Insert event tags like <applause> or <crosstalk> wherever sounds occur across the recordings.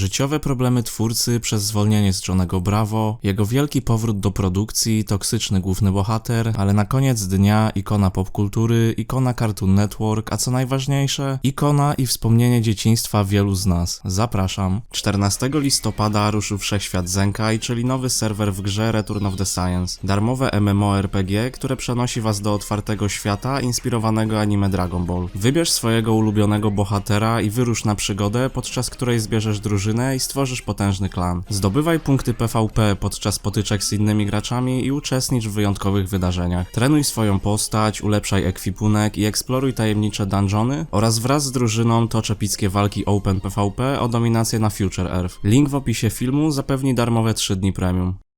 Życiowe problemy twórcy przez zwolnienie z Johnego Bravo, jego wielki powrót do produkcji, toksyczny główny bohater, ale na koniec dnia ikona popkultury, ikona Cartoon Network, a co najważniejsze, ikona i wspomnienie dzieciństwa wielu z nas. Zapraszam. 14 listopada ruszył Wszechświat Zenkai, czyli nowy serwer w grze Return of the Science. Darmowe MMORPG, które przenosi was do otwartego świata inspirowanego anime Dragon Ball. Wybierz swojego ulubionego bohatera i wyrusz na przygodę, podczas której zbierzesz drużynę i stworzysz potężny klan. Zdobywaj punkty PvP podczas potyczek z innymi graczami i uczestnicz w wyjątkowych wydarzeniach. Trenuj swoją postać, ulepszaj ekwipunek i eksploruj tajemnicze dungeony oraz wraz z drużyną tocz epickie walki Open PvP o dominację na Future Earth. Link w opisie filmu zapewni darmowe 3 dni premium.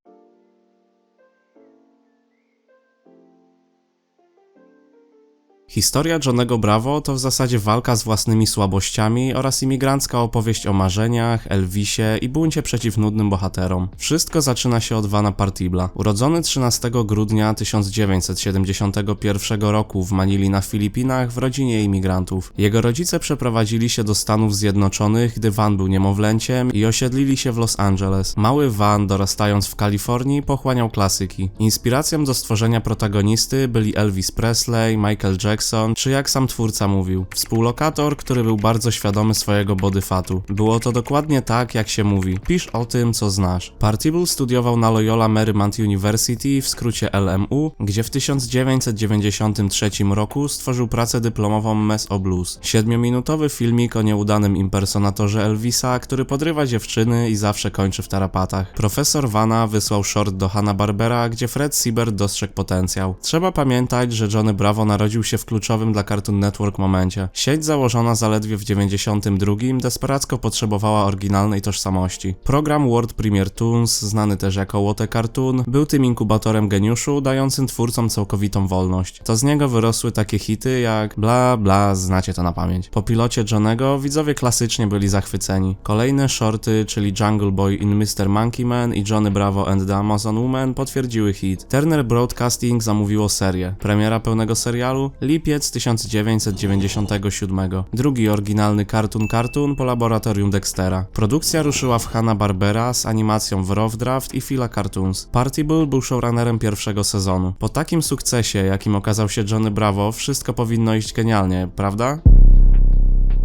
Historia Johnego Bravo to w zasadzie walka z własnymi słabościami oraz imigrancka opowieść o marzeniach, Elvisie i buncie przeciw nudnym bohaterom. Wszystko zaczyna się od Vana Partibla. Urodzony 13 grudnia 1971 roku w Manili na Filipinach w rodzinie imigrantów. Jego rodzice przeprowadzili się do Stanów Zjednoczonych, gdy Van był niemowlęciem i osiedlili się w Los Angeles. Mały Van, dorastając w Kalifornii, pochłaniał klasyki. Inspiracją do stworzenia protagonisty byli Elvis Presley, Michael Jackson, czy jak sam twórca mówił, współlokator, który był bardzo świadomy swojego bodyfatu. Było to dokładnie tak, jak się mówi. Pisz o tym, co znasz. Partible studiował na Loyola Marymount University, w skrócie LMU, gdzie w 1993 roku stworzył pracę dyplomową Mess o Blues. Siedmiominutowy filmik o nieudanym impersonatorze Elvisa, który podrywa dziewczyny i zawsze kończy w tarapatach. Profesor Vana wysłał short do Hanna-Barbera, gdzie Fred Siebert dostrzegł potencjał. Trzeba pamiętać, że Johnny Bravo narodził się w kluczowym dla Cartoon Network momencie. Sieć założona zaledwie w 92 desperacko potrzebowała oryginalnej tożsamości. Program World Premier Toons, znany też jako Łote Cartoon, był tym inkubatorem geniuszu, dającym twórcom całkowitą wolność. To z niego wyrosły takie hity jak bla bla, znacie to na pamięć. Po pilocie Johnego widzowie klasycznie byli zachwyceni. Kolejne shorty, czyli Jungle Boy in Mr. Monkey Man i Johnny Bravo and the Amazon Woman potwierdziły hit. Turner Broadcasting zamówiło serię. Premiera pełnego serialu lipiec 1997. Drugi oryginalny Cartoon Cartoon po laboratorium Dextera. Produkcja ruszyła w Hanna-Barbera z animacją w Rough Draft i Fila Cartoons. Partible był showrunnerem pierwszego sezonu. Po takim sukcesie, jakim okazał się Johnny Bravo, wszystko powinno iść genialnie, prawda?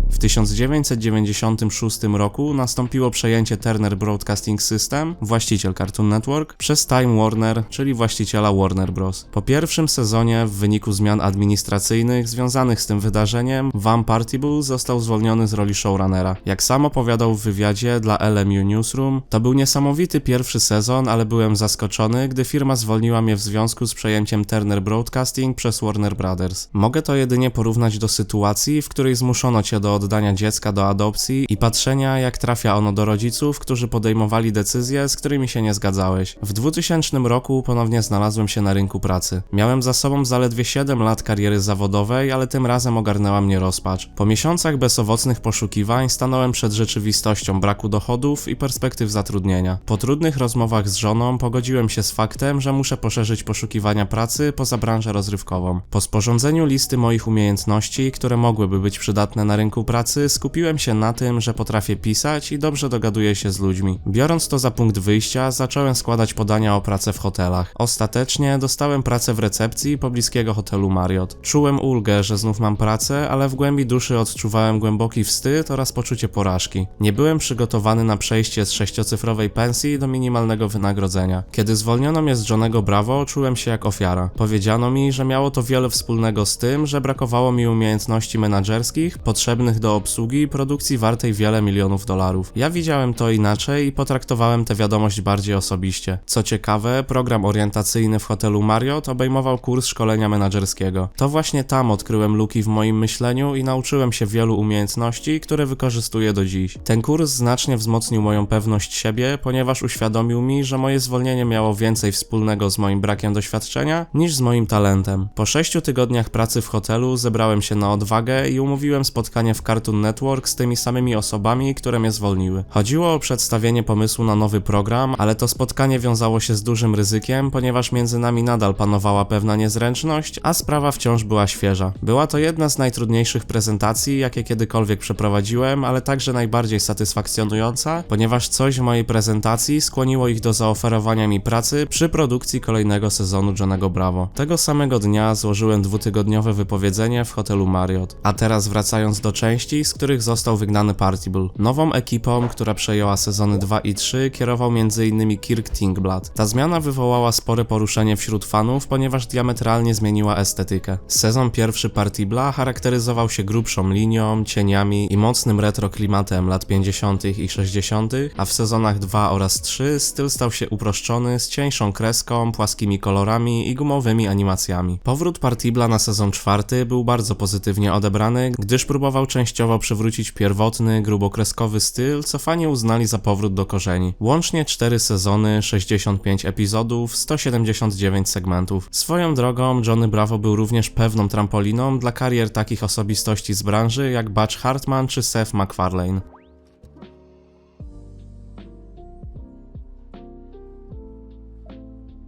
W 1996 roku nastąpiło przejęcie Turner Broadcasting System, właściciel Cartoon Network, przez Time Warner, czyli właściciela Warner Bros. Po pierwszym sezonie, w wyniku zmian administracyjnych związanych z tym wydarzeniem, Van Partible został zwolniony z roli showrunnera. Jak sam opowiadał w wywiadzie dla LMU Newsroom, to był niesamowity pierwszy sezon, ale byłem zaskoczony, gdy firma zwolniła mnie w związku z przejęciem Turner Broadcasting przez Warner Brothers. Mogę to jedynie porównać do sytuacji, w której zmuszono cię do oddania dziecka do adopcji i patrzenia, jak trafia ono do rodziców, którzy podejmowali decyzje, z którymi się nie zgadzałeś. W 2000 roku ponownie znalazłem się na rynku pracy. Miałem za sobą zaledwie 7 lat kariery zawodowej, ale tym razem ogarnęła mnie rozpacz. Po miesiącach bezowocnych poszukiwań stanąłem przed rzeczywistością braku dochodów i perspektyw zatrudnienia. Po trudnych rozmowach z żoną pogodziłem się z faktem, że muszę poszerzyć poszukiwania pracy poza branżę rozrywkową. Po sporządzeniu listy moich umiejętności, które mogłyby być przydatne na rynku pracy skupiłem się na tym, że potrafię pisać i dobrze dogaduję się z ludźmi. Biorąc to za punkt wyjścia, zacząłem składać podania o pracę w hotelach. Ostatecznie dostałem pracę w recepcji pobliskiego hotelu Marriott. Czułem ulgę, że znów mam pracę, ale w głębi duszy odczuwałem głęboki wstyd oraz poczucie porażki. Nie byłem przygotowany na przejście z sześciocyfrowej pensji do minimalnego wynagrodzenia. Kiedy zwolniono mnie z Johnego Bravo, czułem się jak ofiara. Powiedziano mi, że miało to wiele wspólnego z tym, że brakowało mi umiejętności menedżerskich potrzebnych do obsługi produkcji wartej wiele milionów dolarów. Ja widziałem to inaczej i potraktowałem tę wiadomość bardziej osobiście. Co ciekawe, program orientacyjny w hotelu Marriott obejmował kurs szkolenia menedżerskiego. To właśnie tam odkryłem luki w moim myśleniu i nauczyłem się wielu umiejętności, które wykorzystuję do dziś. Ten kurs znacznie wzmocnił moją pewność siebie, ponieważ uświadomił mi, że moje zwolnienie miało więcej wspólnego z moim brakiem doświadczenia niż z moim talentem. Po sześciu tygodniach pracy w hotelu zebrałem się na odwagę i umówiłem spotkanie w Cartoon Network z tymi samymi osobami, które mnie zwolniły. Chodziło o przedstawienie pomysłu na nowy program, ale to spotkanie wiązało się z dużym ryzykiem, ponieważ między nami nadal panowała pewna niezręczność, a sprawa wciąż była świeża. Była to jedna z najtrudniejszych prezentacji, jakie kiedykolwiek przeprowadziłem, ale także najbardziej satysfakcjonująca, ponieważ coś w mojej prezentacji skłoniło ich do zaoferowania mi pracy przy produkcji kolejnego sezonu Johnego Bravo. Tego samego dnia złożyłem dwutygodniowe wypowiedzenie w hotelu Marriott. A teraz wracając do części, z których został wygnany Partible. Nową ekipą, która przejęła sezony 2 i 3, kierował m.in. Kirk Tinkblad. Ta zmiana wywołała spore poruszenie wśród fanów, ponieważ diametralnie zmieniła estetykę. Sezon pierwszy Partibla charakteryzował się grubszą linią, cieniami i mocnym retro klimatem lat 50. i 60., a w sezonach 2 oraz 3 styl stał się uproszczony z cieńszą kreską, płaskimi kolorami i gumowymi animacjami. Powrót Partibla na sezon czwarty był bardzo pozytywnie odebrany, gdyż próbował częściowo przywrócić pierwotny, grubokreskowy styl, co fani uznali za powrót do korzeni. Łącznie 4 sezony, 65 epizodów, 179 segmentów. Swoją drogą Johnny Bravo był również pewną trampoliną dla karier takich osobistości z branży jak Butch Hartman czy Seth MacFarlane.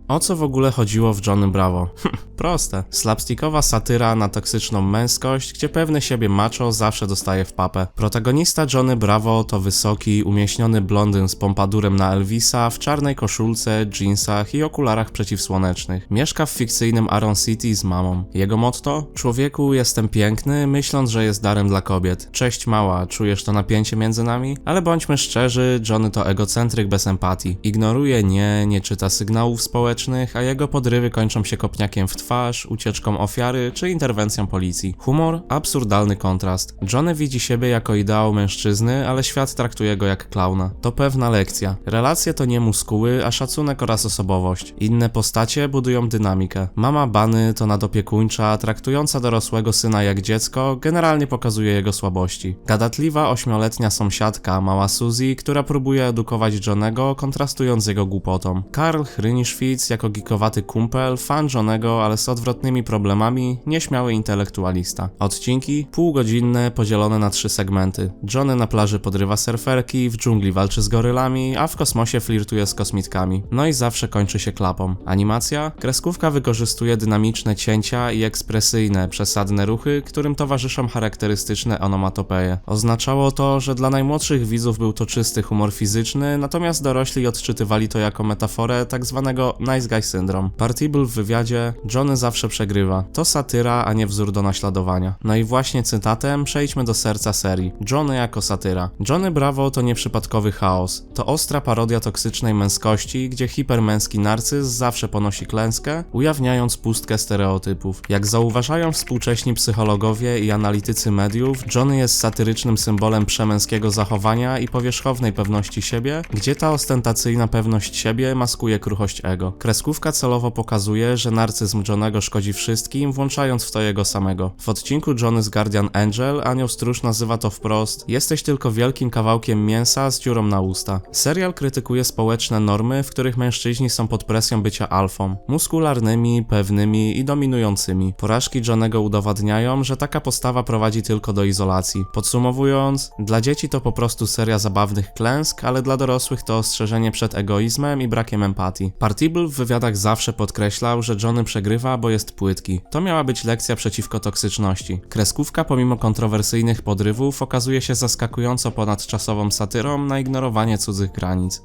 O co w ogóle chodziło w Johnny Bravo? <laughs> Proste. Slapstickowa satyra na toksyczną męskość, gdzie pewny siebie macho zawsze dostaje w papę. Protagonista Johnny Bravo to wysoki, umieśniony blondyn z pompadurem na Elvisa, w czarnej koszulce, jeansach i okularach przeciwsłonecznych. Mieszka w fikcyjnym Aron City z mamą. Jego motto? Człowieku, jestem piękny, myśląc, że jest darem dla kobiet. Cześć mała, czujesz to napięcie między nami? Ale bądźmy szczerzy, Johnny to egocentryk bez empatii. Ignoruje nie, nie czyta sygnałów społecznych, a jego podrywy kończą się kopniakiem w twarz, ucieczką ofiary czy interwencją policji. Humor? Absurdalny kontrast. Johnny widzi siebie jako ideał mężczyzny, ale świat traktuje go jak klauna. To pewna lekcja. Relacje to nie muskuły, a szacunek oraz osobowość. Inne postacie budują dynamikę. Mama Bany to nadopiekuńcza, traktująca dorosłego syna jak dziecko, generalnie pokazuje jego słabości. Gadatliwa ośmioletnia sąsiadka, mała Suzy, która próbuje edukować Johnego, kontrastując jego głupotą. Karl Hrynischwitz jako gikowaty kumpel, fan Johnego, ale z odwrotnymi problemami, nieśmiały intelektualista. Odcinki półgodzinne, podzielone na trzy segmenty. Johnny na plaży podrywa surferki, w dżungli walczy z gorylami, a w kosmosie flirtuje z kosmitkami. No i zawsze kończy się klapą. Animacja? Kreskówka wykorzystuje dynamiczne cięcia i ekspresyjne, przesadne ruchy, którym towarzyszą charakterystyczne onomatopeje. Oznaczało to, że dla najmłodszych widzów był to czysty humor fizyczny, natomiast dorośli odczytywali to jako metaforę tak zwanego nice guy syndrome. Partible w wywiadzie Johnny zawsze przegrywa. To satyra, a nie wzór do naśladowania. No i właśnie cytatem przejdźmy do serca serii. Johnny jako satyra. Johnny Bravo to nieprzypadkowy chaos. To ostra parodia toksycznej męskości, gdzie hipermęski narcyz zawsze ponosi klęskę, ujawniając pustkę stereotypów. Jak zauważają współcześni psychologowie i analitycy mediów, Johnny jest satyrycznym symbolem przemęskiego zachowania i powierzchownej pewności siebie, gdzie ta ostentacyjna pewność siebie maskuje kruchość ego. Kreskówka celowo pokazuje, że narcyzm Johnego szkodzi wszystkim, włączając w to jego samego. W odcinku Johnny's Guardian Angel anioł stróż nazywa to wprost jesteś tylko wielkim kawałkiem mięsa z dziurą na usta. Serial krytykuje społeczne normy, w których mężczyźni są pod presją bycia alfą. Muskularnymi, pewnymi i dominującymi. Porażki Johnego udowadniają, że taka postawa prowadzi tylko do izolacji. Podsumowując, dla dzieci to po prostu seria zabawnych klęsk, ale dla dorosłych to ostrzeżenie przed egoizmem i brakiem empatii. Partible w wywiadach zawsze podkreślał, że Johnny przegrywa, bo jest płytki. To miała być lekcja przeciwko toksyczności. Kreskówka, pomimo kontrowersyjnych podrywów, okazuje się zaskakująco ponadczasową satyrą na ignorowanie cudzych granic.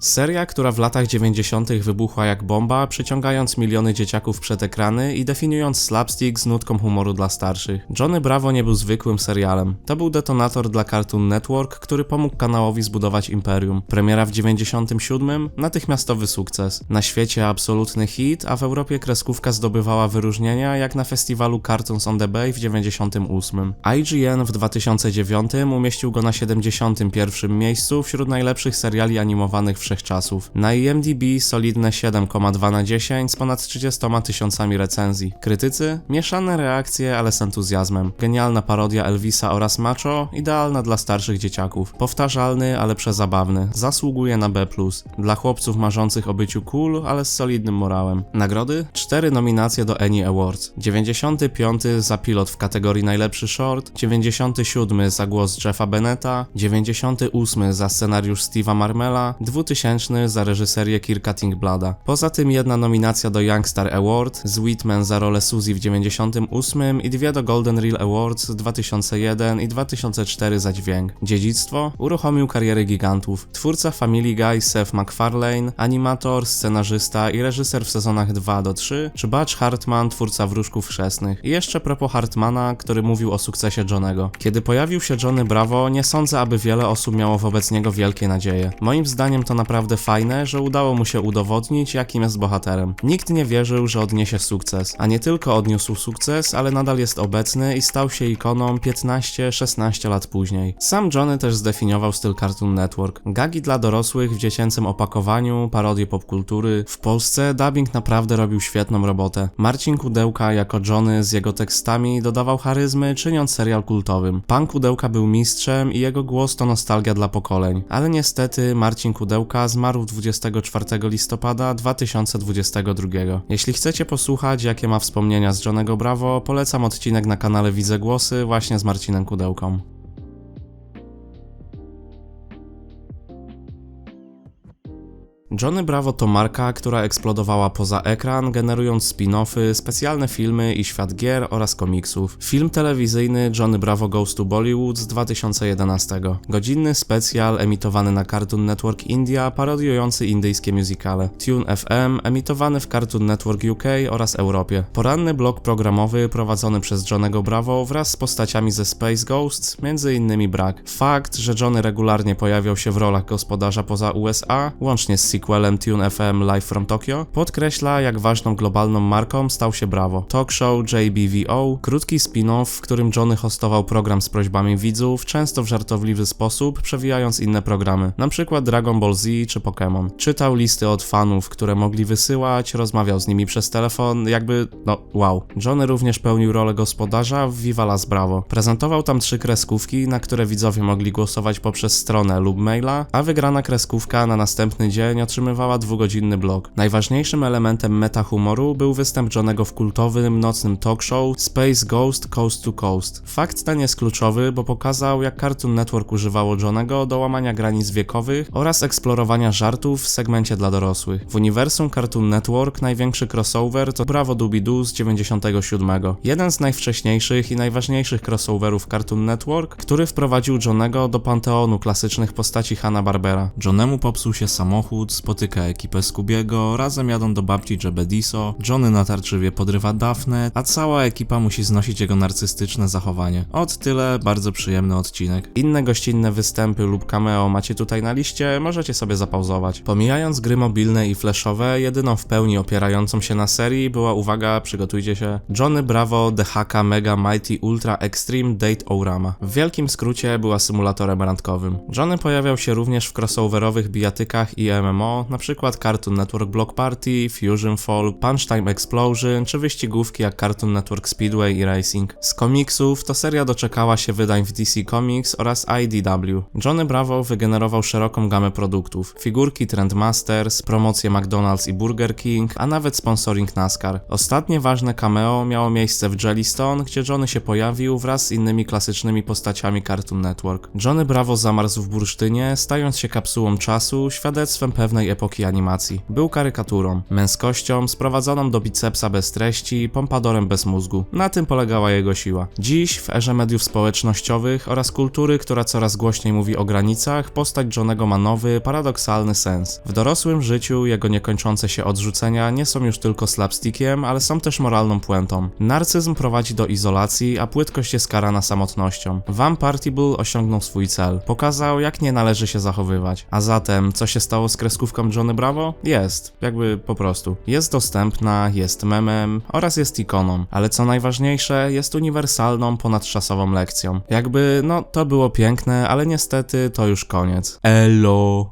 Seria, która w latach 90. wybuchła jak bomba, przyciągając miliony dzieciaków przed ekrany i definiując slapstick z nutką humoru dla starszych. Johnny Bravo nie był zwykłym serialem. To był detonator dla Cartoon Network, który pomógł kanałowi zbudować imperium. Premiera w 97, natychmiastowy sukces. Na świecie absolutny hit, a w Europie kreskówka zdobywała wyróżnienia jak na festiwalu Cartoons on the Bay w 98. IGN w 2009 umieścił go na 71 miejscu wśród najlepszych seriali animowanych wszechczasów wszechczasów. Na IMDb solidne 7,2 na 10 z ponad 30 tysiącami recenzji. Krytycy? Mieszane reakcje, ale z entuzjazmem. Genialna parodia Elvisa oraz Macho, idealna dla starszych dzieciaków. Powtarzalny, ale przezabawny. Zasługuje na B+. Dla chłopców marzących o byciu cool, ale z solidnym morałem. Nagrody? Cztery nominacje do Annie Awards. 95 za pilot w kategorii najlepszy short, 97 za głos Jeffa Bennetta, 98 za scenariusz Steve'a Marmela, 2000 za reżyserię Kirka Tingblada. Poza tym jedna nominacja do Youngstar Award, z Whitman za rolę Suzy w 98 i dwie do Golden Reel Awards 2001 i 2004 za dźwięk. Dziedzictwo? Uruchomił kariery gigantów. Twórca Family Guy Seth MacFarlane, animator, scenarzysta i reżyser w sezonach 2 do 3, czy Butch Hartman, twórca Wróżków Chrzestnych. I jeszcze propos Hartmana, który mówił o sukcesie Johnego. Kiedy pojawił się Johnny Bravo, nie sądzę, aby wiele osób miało wobec niego wielkie nadzieje. Moim zdaniem to naprawdę fajne, że udało mu się udowodnić, jakim jest bohaterem. Nikt nie wierzył, że odniesie sukces, a nie tylko odniósł sukces, ale nadal jest obecny i stał się ikoną 15-16 lat później. Sam Johnny też zdefiniował styl Cartoon Network. Gagi dla dorosłych w dziecięcym opakowaniu, parodie popkultury. W Polsce dubbing naprawdę robił świetną robotę. Marcin Kudełka jako Johnny z jego tekstami dodawał charyzmy, czyniąc serial kultowym. Pan Kudełka był mistrzem i jego głos to nostalgia dla pokoleń. Ale niestety Marcin Kudełka zmarł 24 listopada 2022. Jeśli chcecie posłuchać, jakie ma wspomnienia z Johnego Bravo, polecam odcinek na kanale Widzę Głosy właśnie z Marcinem Kudełką. Johnny Bravo to marka, która eksplodowała poza ekran, generując spin-offy, specjalne filmy i świat gier oraz komiksów. Film telewizyjny Johnny Bravo Goes to Bollywood z 2011. Godzinny specjal emitowany na Cartoon Network India, parodiujący indyjskie musicale. Tune FM emitowany w Cartoon Network UK oraz Europie. Poranny blok programowy prowadzony przez Johnnego Bravo wraz z postaciami ze Space Ghosts, m.in. Brak. Fakt, że Johnny regularnie pojawiał się w rolach gospodarza poza USA, łącznie z sequelem Tune FM Live from Tokyo, podkreśla jak ważną globalną marką stał się Bravo. Talk show JBVO, krótki spin-off, w którym Johnny hostował program z prośbami widzów, często w żartobliwy sposób, przewijając inne programy, np. Dragon Ball Z czy Pokémon. Czytał listy od fanów, które mogli wysyłać, rozmawiał z nimi przez telefon, jakby, no wow. Johnny również pełnił rolę gospodarza w Viva Las Bravo. Prezentował tam trzy kreskówki, na które widzowie mogli głosować poprzez stronę lub maila, a wygrana kreskówka na następny dzień otrzymywała dwugodzinny blog. Najważniejszym elementem metahumoru był występ Johnego w kultowym nocnym talk show Space Ghost Coast to Coast. Fakt ten jest kluczowy, bo pokazał jak Cartoon Network używało Johnego do łamania granic wiekowych oraz eksplorowania żartów w segmencie dla dorosłych. W uniwersum Cartoon Network największy crossover to Bravo Doobie-Doo z 97. Jeden z najwcześniejszych i najważniejszych crossoverów Cartoon Network, który wprowadził Johnego do panteonu klasycznych postaci Hanna-Barbera. Johnemu popsuł się samochód, spotyka ekipę Scoobiego, razem jadą do babci Jebediso, Johnny natarczywie podrywa Daphne, a cała ekipa musi znosić jego narcystyczne zachowanie. Od tyle, bardzo przyjemny odcinek. Inne gościnne występy lub cameo macie tutaj na liście, możecie sobie zapauzować. Pomijając gry mobilne i flashowe, jedyną w pełni opierającą się na serii była, uwaga, przygotujcie się, Johnny Bravo The Haka Mega Mighty Ultra Extreme Date Orama. W wielkim skrócie była symulatorem randkowym. Johnny pojawiał się również w crossoverowych bijatykach i MMO, np. Cartoon Network Block Party, Fusion Fall, Punch Time Explosion, czy wyścigówki jak Cartoon Network Speedway i Racing. Z komiksów to seria doczekała się wydań w DC Comics oraz IDW. Johnny Bravo wygenerował szeroką gamę produktów, figurki Trendmasters, promocje McDonald's i Burger King, a nawet sponsoring NASCAR. Ostatnie ważne cameo miało miejsce w Jellystone, gdzie Johnny się pojawił wraz z innymi klasycznymi postaciami Cartoon Network. Johnny Bravo zamarzł w bursztynie, stając się kapsułą czasu, świadectwem pewnej epoki animacji. Był karykaturą, męskością sprowadzoną do bicepsa bez treści, pompadorem bez mózgu. Na tym polegała jego siła. Dziś, w erze mediów społecznościowych oraz kultury, która coraz głośniej mówi o granicach, postać Johnego ma nowy, paradoksalny sens. W dorosłym życiu jego niekończące się odrzucenia nie są już tylko slapstickiem, ale są też moralną puentą. Narcyzm prowadzi do izolacji, a płytkość jest karana samotnością. Vam Partible osiągnął swój cel. Pokazał, jak nie należy się zachowywać. A zatem, co się stało z kreskówką Johnny Bravo? Jest, jakby po prostu. Jest dostępna, jest memem oraz jest ikoną, ale co najważniejsze, jest uniwersalną, ponadczasową lekcją. Jakby, no, to było piękne, ale niestety to już koniec. Elo.